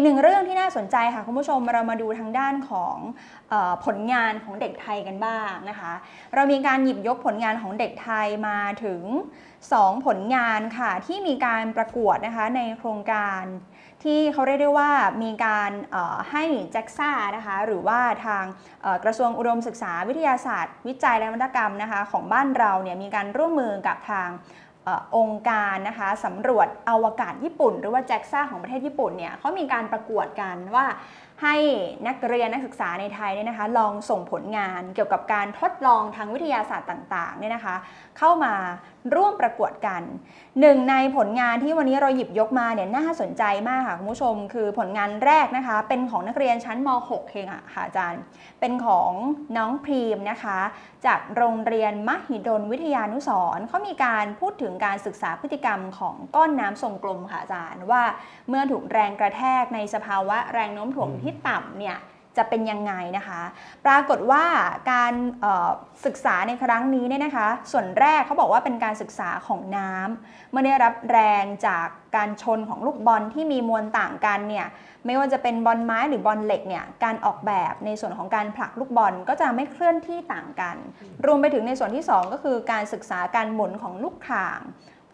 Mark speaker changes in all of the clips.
Speaker 1: อีกหนึ่งเรื่องที่น่าสนใจค่ะคุณผู้ชมเรามาดูทางด้านของออผลงานของเด็กไทยกันบ้างนะคะ เรามีการหยิบยกผลงานของเด็กไทยมาถึง 2 ผลงานค่ะที่มีการประกวดนะคะในโครงการที่เขาเรียกได้ว่ามีการให้แจ็กซ่านะคะหรือว่าทางกระทรวงอุดมศึกษาวิทยาศาสตร์ วิจัยและนวัตกรรมนะคะของบ้านเราเนี่ยมีการร่วมมือกับทาง อองค์การนะคะสำรวจอวกาศญี่ปุ่น หรือว่าแจ็กซ่าของประเทศญี่ปุ่นเนี่ยเขามีการประกวดกันว่า ให้นักเรียนนักศึกษาในไทยเนี่ยนะคะลองส่งผลงานเกี่ยวกับการทดลองทางวิทยาศาสตร์ต่างๆเนี่ยนะคะเข้ามาร่วมประกวดกันหนึ่งในผลงานที่วันนี้เราหยิบยกมาเนี่ยน่าสนใจมากค่ะคุณผู้ชม คือผลงานแรกนะคะเป็นของนักเรียนชั้นม .6 เองอะค่ะอาจารย์ เป็นของน้องพรีมนะคะ จากโรงเรียนมหิดลวิทยานุสร์เขามีการพูดถึงการศึกษาพฤติกรรมของก้อนน้ำทรงกลมค่ะอาจารย์ ว่าเมื่อถูกแรงกระแทกในสภาวะแรงโน้มถ่วงที่ต่ำเนี่ยจะเป็นยังไงนะคะ ปรากฏว่าการศึกษาในครั้งนี้เนี่ยนะคะ ส่วนแรกเขาบอกว่าเป็นการศึกษาของน้ำเมื่อได้รับแรงจากการชนของลูกบอลที่มีมวลต่างกันเนี่ยไม่ว่าจะเป็นบอลไม้หรือบอลเหล็กเนี่ยการออกแบบในส่วนของการผลักลูกบอลก็จะไม่เคลื่อนที่ต่างกัน รวมไปถึงในส่วนที่ 2 ก็คือการศึกษาการหมุนของลูกข่าง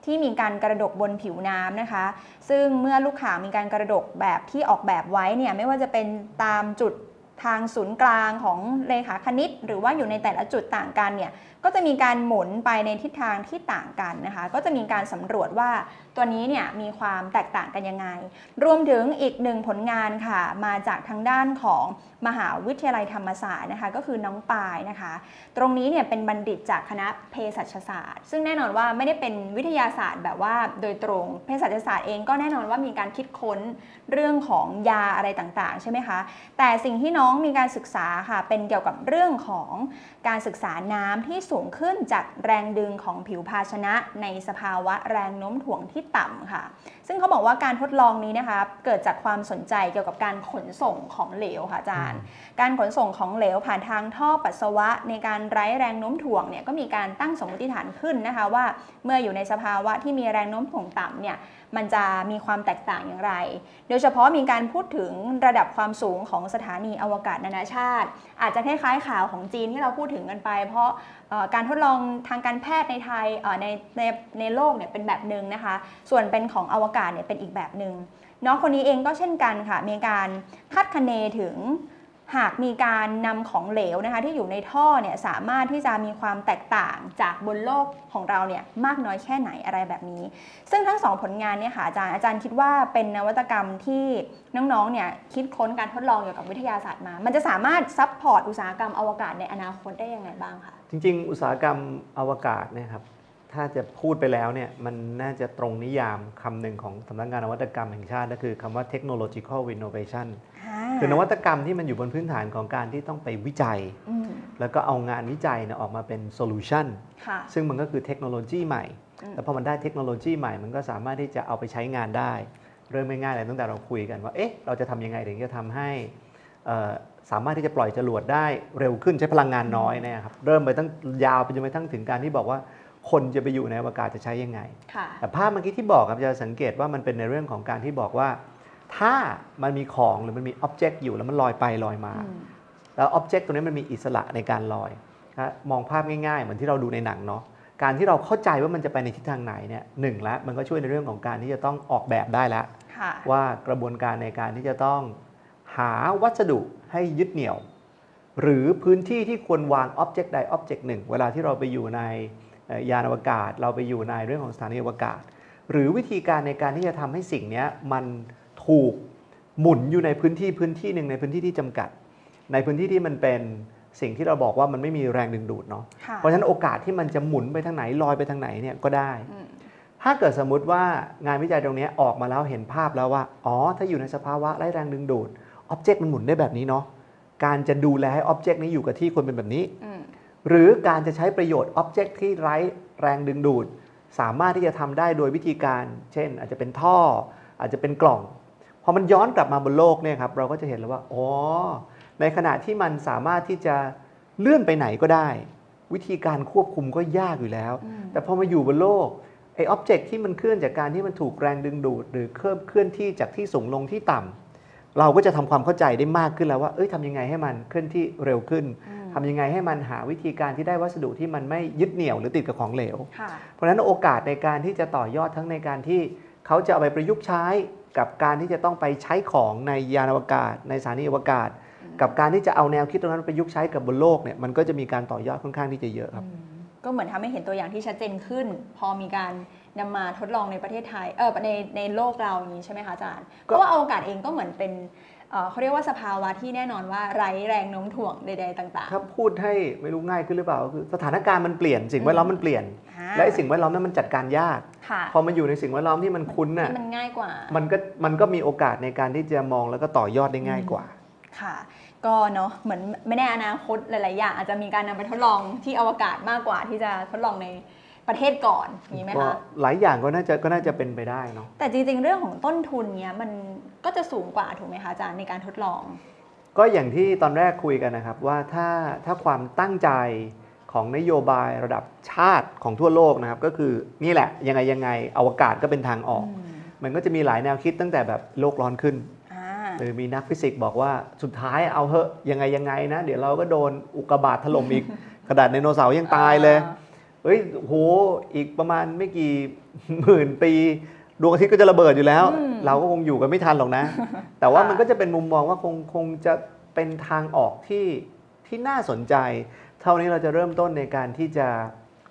Speaker 1: ที่มีการกระดกบนผิวน้ำนะคะ ซึ่งเมื่อลูกข่างมีการกระดกแบบที่ออกแบบไว้เนี่ยไม่ว่าจะเป็นตามจุด ทางศูนย์กลางของเลขาคณิต หรือว่าอยู่ในแต่ละจุดต่างกันเนี่ยก็จะมีการหมุนไปในทิศทางที่ต่างกันนะคะ ก็จะมีการสำรวจว่าตัวนี้เนี่ยมีความแตกต่างกันยังไง รวมถึงอีกหนึ่งผลงานค่ะ มาจากทางด้านของมหาวิทยาลัยธรรมศาสตร์นะคะ ก็คือน้องปายนะคะ ตรงนี้เนี่ยเป็นบัณฑิตจากคณะเภสัชศาสตร์ ซึ่งแน่นอนว่าไม่ได้เป็นวิทยาศาสตร์แบบว่าโดยตรงเภสัชศาสตร์เองก็แน่นอนว่ามีการคิดค้นเรื่องของยาอะไรต่างๆ ใช่ไหมคะแต่สิ่งที่น้ององมีการศึกษาค่ะเป็นเกี่ยวกับเรื่องของการศึกษาน้ำที่สูงขึ้นจากแรงดึงของผิวภาชนะในสภาวะแรงโน้มถ่วงที่ต่ำค่ะ ซึ่งเขาบอกว่าการทดลองนี้นะคะเกิดจากความสนใจเกี่ยวกับการขนส่งของเหลวค่ะอาจารย์ การขนส่งของเหลวผ่านทางท่อปัสสาวะ ในการไร้แรงโน้มถ่วงเนี่ยก็มีการตั้งสมมติฐานขึ้นนะคะว่า เมื่ออยู่ในสภาวะที่มีแรงโน้มถ่วงต่ำเนี่ยมันจะมีความแตกต่างอย่างไร โดยเฉพาะมีการพูดถึงระดับความสูงของสถานีอวกาศนานาชาติ อาจจะคล้ายๆข่าวของจีนที่เราพูดถึงกันไป เพราะเอ่อการทดลองทางการแพทย์ในไทยเอ่อในในในโลกเนี่ยเป็นแบบหนึ่งนะคะ ส่วนเป็นของอวกาศเนี่ยเป็นอีกแบบหนึ่งน้องคนนี้เองก็เช่นกันค่ะ มีการคาดคะเนถึงหากมีการนำของเหลวนะคะที่อยู่ในท่อเนี่ยสามารถที่จะมีความแตกต่างจากบนโลกของเราเนี่ยมากน้อยแค่ไหนอะไรแบบนี้ ซึ่งทั้งสองผลงานเนี่ยค่ะอาจารย์อาจารย์คิดว่าเป็นนวัตกรรมที่น้องๆเนี่ยคิดค้นการทดลองเกี่ยวกับวิทยาศาสตร์มา มันจะสามารถซัพพอร์ตอุตสาหกรรมอวกาศในอนาคตได้ยังไงบ้างคะ
Speaker 2: จริง ๆ อุตสาหกรรมอวกาศนะครับ ถ้าจะพูดไปแล้วเนี่ยมันน่าจะตรงนิยามคำหนึ่งของสำนักงานนวัตกรรมแห่งชาติก็คือคำว่า technological innovation คือนวัตกรรมที่มันอยู่บนพื้นฐานของการที่ต้องไปวิจัย
Speaker 1: อืม
Speaker 2: แล้วก็เอางานวิจัยเนี่ยออกมาเป็นโซลูชัน
Speaker 1: ค่ะ
Speaker 2: ซึ่งมันก็คือเทคโนโลยีใหม่
Speaker 1: อืม
Speaker 2: แล้วพอมันได้เทคโนโลยีใหม่ มันก็สามารถที่จะเอาไปใช้งานได้ เริ่มง่ายๆเลยตั้งแต่เราคุยกันว่า เอ๊ะ เราจะทำยังไงถึงจะทำให้เอ่อสามารถที่จะปล่อยจรวดได้เร็วขึ้นใช้พลังงานน้อยเนะครับ เริ่มไปตั้งยาวไปจนไปทั้งถึงการที่บอกว่า คนจะไปอยู่ในอวกาศจะใช้ยังไง
Speaker 1: ค่ะ
Speaker 2: แต่ภาพเมื่อกี้ที่บอกครับจะสังเกตว่ามันเป็นในเรื่องของการที่บอกว่า ถ้ามันมีของหรือมันมีอ็อบเจกต์อยู่แล้วมันลอยไปลอยมา
Speaker 1: อืม
Speaker 2: แล้วอ็อบเจกต์ตัวนี้มันมีอิสระในการลอยนะมองภาพง่ายๆ เหมือนที่เราดูในหนังเนาะการที่เราเข้าใจว่ามันจะไปในทิศทางไหนเนี่ยหนึ่งละมันก็ช่วยในเรื่องของการที่จะต้องออกแบบได้แล้ว
Speaker 1: ค่ะ
Speaker 2: ว่ากระบวนการในการที่จะต้องหาวัสดุให้ยึดเหนี่ยว หรือพื้นที่ที่ควรวางอ็อบเจกต์ใดอ็อบเจกต์หนึ่ง เวลาที่เราไปอยู่ในเอ่อ ยานอวกาศ เราไปอยู่ในเรื่องของสถานีอวกาศ หรือวิธีการในการที่จะทำให้สิ่งเนี้ยมันถูกหมุนอยู่ในพื้นที่พื้นที่หนึ่งในพื้นที่ที่จำกัด ในพื้นที่ที่มันเป็นสิ่งที่เราบอกว่ามันไม่มีแรงดึงดูดเนาะ
Speaker 1: ค่ะ
Speaker 2: เพราะฉะนั้นโอกาสที่มันจะหมุนไปทางไหนลอยไปทางไหนเนี่ยก็ได้
Speaker 1: อืม
Speaker 2: ถ้าเกิดสมมุติว่างานวิจัยตรงนี้ออกมาแล้วเห็นภาพแล้วว่าอ๋อถ้าอยู่ในสภาวะไร้แรงดึงดูดอ็อบเจกต์มันหมุนได้แบบนี้เนาะการจะดูแลให้อ็อบเจกต์นี้อยู่กับที่ควรเป็นแบบนี้
Speaker 1: อืม
Speaker 2: หรือการจะใช้ประโยชน์อ็อบเจกต์ที่ไร้แรงดึงดูด สามารถที่จะทำได้โดยวิธีการ เช่น อาจจะเป็นท่อ อาจจะเป็นกล่องพอมันย้อนกลับมาบนโลกเนี่ยครับเราก็จะเห็นแล้วว่าอ๋อในขณะที่มันสามารถที่จะเลื่อนไปไหนก็ได้ วิธีการควบคุมก็ยากอยู่แล้ว
Speaker 1: อืม
Speaker 2: แต่พอมาอยู่บนโลกไอ้อ็อบเจกต์ที่มันเคลื่อนจากการที่มันถูกแรงดึงดูด หรือเคลื่อนเคลื่อนที่จากที่สูงลงที่ต่ำเราก็จะทำความเข้าใจได้มากขึ้นแล้วว่าเอ้ยทำยังไงให้มันเคลื่อนที่เร็วขึ้น
Speaker 1: อืม
Speaker 2: ทำยังไงให้มันหาวิธีการที่ได้วัสดุที่มันไม่ยึดเหนี่ยวหรือติดกับของเหลว
Speaker 1: ค่ะ
Speaker 2: เพราะฉะนั้นโอกาสในการที่จะต่อยอดทั้งในการที่เขาจะเอาไปประยุกต์ใช้กับการที่จะต้องไปใช้ของในยานอวกาศ ในสถานีอวกาศ กับการที่จะเอาแนวคิดตรงนั้นไปประยุกต์ใช้กับบนโลกเนี่ยมันก็จะมีการต่อยอดค่อนข้างที่จะเยอะครับ
Speaker 1: อืมก็เหมือนทำให้เห็นตัวอย่างที่ชัดเจนขึ้น พอมีการนำมาทดลองในประเทศไทยเออในในโลกเราอย่างนี้ใช่ไหมคะอาจารย์เพ
Speaker 2: ก็
Speaker 1: ราะว่าอวกาศเองก็เหมือนเป็น เอ่อเขาเรียกว่าสภาวะที่แน่นอนว่าไร้แรงโน้มถ่วงใด ๆ ต่าง
Speaker 2: ถ้าพูดให้ไม่รู้ง่ายขึ้นหรือเปล่าก็คือสถานการณ์มันเปลี่ยนสิ่งแวดล้อมมันเปลี่ยน
Speaker 1: ๆอ่า
Speaker 2: และไอ้สิ่งแวดล้อมนั้นมันจัดการยาก
Speaker 1: ค่ะ
Speaker 2: พอมันอยู่ในสิ่งแวดล้อมที่มันคุ้นน่ะ
Speaker 1: ที่มันง่ายกว่า
Speaker 2: มันก็มันก็มีโอกาสในการที่จะมองแล้วก็ต่อยอดได้ง่ายกว่า
Speaker 1: ค่ะก็เนาะเหมือนไม่แน่อนาคตหลาย ๆ อย่างอาจจะมีการนำไปทดลองที่อวกาศมากกว่าที่จะทดลองใน ประเทศก่อนอย่างนี้ไหม
Speaker 2: ก็
Speaker 1: คะ
Speaker 2: หลายอย่างก็น่าจะก็น่าจะเป็นไปได้เนาะ
Speaker 1: แต่จริงๆ เรื่องของต้นทุนเนี้ยมันก็จะสูงกว่าถูกไหมคะอาจารย์ในการทดลอง
Speaker 2: ก็อย่างที่ตอนแรกคุยกันนะครับว่าถ้าถ้าความตั้งใจของนโยบายระดับชาติของทั่วโลกนะครับ ก็คือนี่แหละยังไงยังไงอวกาศก็เป็นทางออก มันก็จะมีหลายแนวคิดตั้งแต่แบบโลกร้อนขึ้น
Speaker 1: อ่า
Speaker 2: หรือมีนักฟิสิกส์บอกว่าสุดท้ายเอาเหอะยังไงยังไงนะ เดี๋ยวเราก็โดนอุกกาบาตถล่มอีก กระดาษไดโนเสาร์ยังตายเลย เฮ้ยโหอีกประมาณไม่กี่หมื่นปีดวงอาทิตย์ก็จะระเบิดอยู่แล้ว
Speaker 1: อืม
Speaker 2: เราก็คงอยู่กันไม่ทันหรอกนะ แต่ว่า
Speaker 1: ค่ะ
Speaker 2: มันก็จะเป็นมุมมองว่าคงคงจะเป็นทางออกที่ที่น่าสนใจ เท่านี้เราจะเริ่มต้นในการที่จะ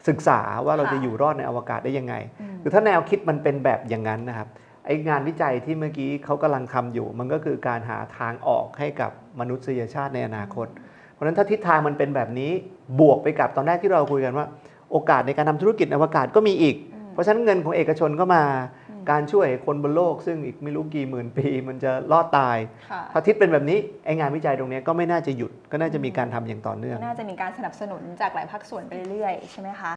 Speaker 2: ศึกษาว่าเราจะอยู่รอดในอวกาศได้ยังไง
Speaker 1: อืม
Speaker 2: คือถ้าแนวคิดมันเป็นแบบอย่างนั้นนะครับไองานวิจัยที่เมื่อกี้เขากำลังทำอยู่ มันก็คือการหาทางออกให้กับมนุษยชาติในอนาคต เพราะฉะนั้นถ้าทิศทางมันเป็นแบบนี้บวกไปกับตอนแรกที่เราคุยกันว่า โอกาสในการทำธุรกิจอวกาศก็มีอีก
Speaker 1: อืม
Speaker 2: เพราะฉะนั้นเงินของเอกชนก็มา
Speaker 1: อืม
Speaker 2: การช่วยคนบนโลก ซึ่งอีกไม่รู้กี่หมื่นปี มันจะรอดตาย
Speaker 1: ค่ะ
Speaker 2: ถ้าทิศเป็นแบบนี้ไองานวิจัยตรงเนี้ยก็ไม่น่าจะหยุดก็น่าจะมีการทำอย่างต่อเนื่อง
Speaker 1: น่าจะมีการสนับสนุนจากหลายภาคส่วนไปเรื่อยๆใช่ไหมคะ